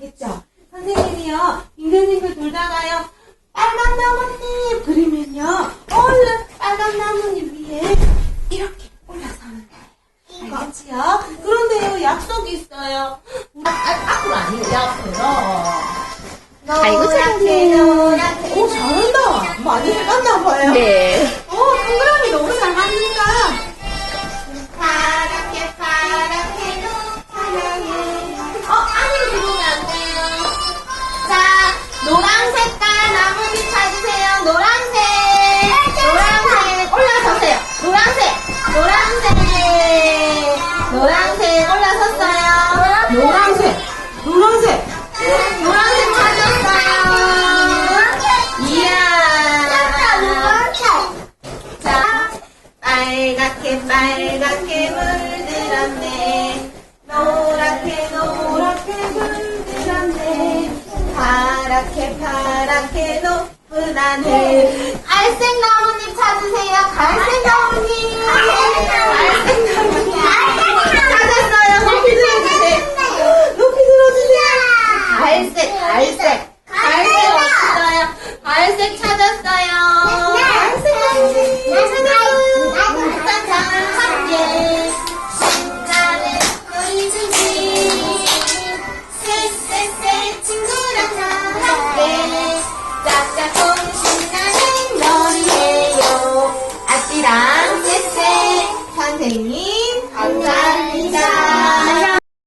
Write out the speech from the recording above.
알겠죠? 선생님이요. 인생님을 돌다가요. 빨간 나뭇잎 그리면요. 얼른 빨간 나뭇잎 위에 이렇게 올라서는 거예요. 알겠지요? 그런데요. 약속이 있어요. 아, 아, 앞으로 아니에요. 앞으로. 아이고, 잘한다. 오, 잘한다. 많이 해봤나 봐요. 네. 빨갛게 빨갛게 물들었네. 노랗게 노랗게 물들었네. 파랗게 파랗게 높은 하늘. 갈색 나뭇잎 찾으세요. 갈색 나뭇잎. 갈색 나뭇잎. 찾았어요. 높이 들어주세요. 높이 들어주세요. 갈색, 갈색. 갈색 없어요. 갈색 찾았어요. 아이랑 쌤쌤 선생님 감사합니다.